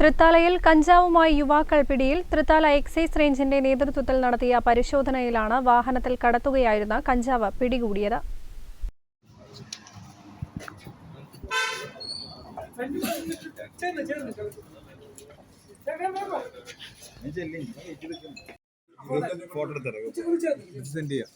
തൃത്താലയിൽ കഞ്ചാവുമായി യുവാക്കൾ പിടിയിൽ തൃത്താല എക്സൈസ് റേഞ്ചിന്റെ നേതൃത്വത്തിൽ നടത്തിയ പരിശോധനയിലാണ് വാഹനത്തിൽ കടത്തുകയായിരുന്ന കഞ്ചാവ് പിടികൂടിയത്. ഫോട്ടോ എടുത്തിറങ്ങും സെൻഡ് ചെയ്യാം.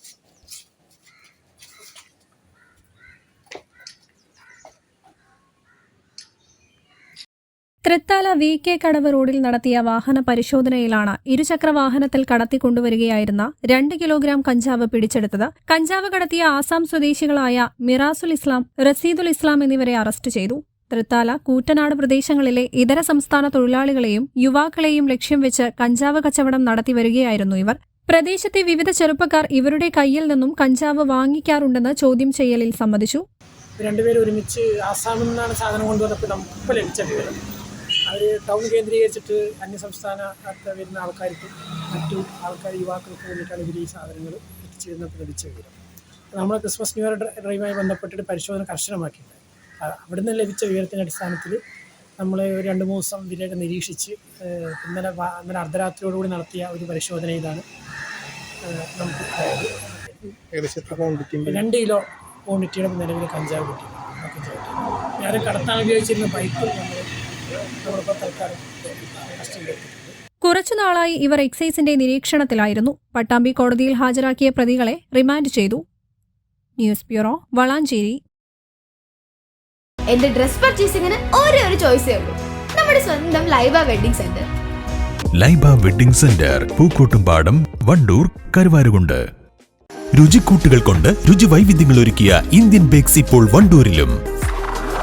തൃത്താല വി കെ കടവ് റോഡിൽ നടത്തിയ വാഹന പരിശോധനയിലാണ് ഇരുചക്ര വാഹനത്തിൽ കടത്തിക്കൊണ്ടുവരികയായിരുന്ന രണ്ട് കിലോഗ്രാം കഞ്ചാവ് പിടിച്ചെടുത്തത്. കഞ്ചാവ് കടത്തിയ ആസാം സ്വദേശികളായ മിറാസുൽ ഇസ്ലാം റസീദുൽ ഇസ്ലാം എന്നിവരെ അറസ്റ്റ് ചെയ്തു. തൃത്താല കൂറ്റനാട് പ്രദേശങ്ങളിലെ ഇതര സംസ്ഥാന തൊഴിലാളികളെയും യുവാക്കളെയും ലക്ഷ്യം വെച്ച് കഞ്ചാവ് കച്ചവടം നടത്തിവരികയായിരുന്നു ഇവർ. പ്രദേശത്തെ വിവിധ ചെറുപ്പക്കാർ ഇവരുടെ കയ്യിൽ നിന്നും കഞ്ചാവ് വാങ്ങിക്കാറുണ്ടെന്ന് ചോദ്യം ചെയ്യലിൽ സമ്മതിച്ചു. രണ്ടുപേരും ഒരുമിച്ച് ആസാമിൽ നിന്നാണ് സാധനം കൊണ്ടുവന്നപ്പോൾ നമുക്ക് ലഭിച്ച വിവരം. അവർ ടൗൺ കേന്ദ്രീകരിച്ചിട്ട് അന്യസംസ്ഥാനത്ത് വരുന്ന ആൾക്കാർക്കും മറ്റു ആൾക്കാർ യുവാക്കൾക്ക് വേണ്ടിയിട്ടാണ് ഇവർ ഈ സാധനങ്ങൾ എത്തിച്ചിരുന്നപ്പോൾ ലഭിച്ച വിവരം. നമ്മൾ ക്രിസ്മസ് ന്യൂ ഇയർ ഡ്രൈവുമായി ബന്ധപ്പെട്ടിട്ട് പരിശോധന കർശനമാക്കിയിട്ടുണ്ട്. അവിടെ അവിടുന്ന് ലഭിച്ച വിവരത്തിന്റെ അടിസ്ഥാനത്തിൽ നമ്മൾ ഒരു രണ്ട് മൂന്ന് ദിവസം ഇതിലേക്ക് നിരീക്ഷിച്ച് ഇന്നലെ ഇന്നലെ അർദ്ധരാത്രിയോടുകൂടി നടത്തിയ ഒരു പരിശോധന ഇതാണ്. നമുക്ക് രണ്ട് കിലോ ക്വാണ്ടിറ്റിയുടെ നിലവിൽ കഞ്ചാവ് കിട്ടി ഞാൻ കടത്താൻ ഉപയോഗിച്ചിരുന്ന ബൈക്ക് നമ്മൾ നമ്മളിപ്പോൾ തൽക്കാലം കസ്റ്റഡിയിലെടുത്തിട്ടുണ്ട് കുറച്ചുനാളായി ഇവർ എക്സൈസിന്റെ നിരീക്ഷണത്തിലായിരുന്നു. പട്ടാമ്പി കോടതിയിൽ ഹാജരാക്കിയ പ്രതികളെ റിമാൻഡ് ചെയ്തു. News bureau Valanchery. എന്റെ ഡ്രസ് പർച്ചേസിംഗിന് ഒരേ ഒരു ചോയ്സേ ഉള്ളൂ. നമ്മുടെ സ്വന്തം Laiba wedding centre. Laiba wedding centre Pookkottumpadam Wandoor Karuvarakundu. രുചിക്കൂട്ടുകൾ കൊണ്ട് രുചി വൈവിധ്യങ്ങൾ ഒരുക്കിയ ഇന്ത്യൻ ബേക്സ് ഇപ്പോൾ വണ്ടൂരിലും.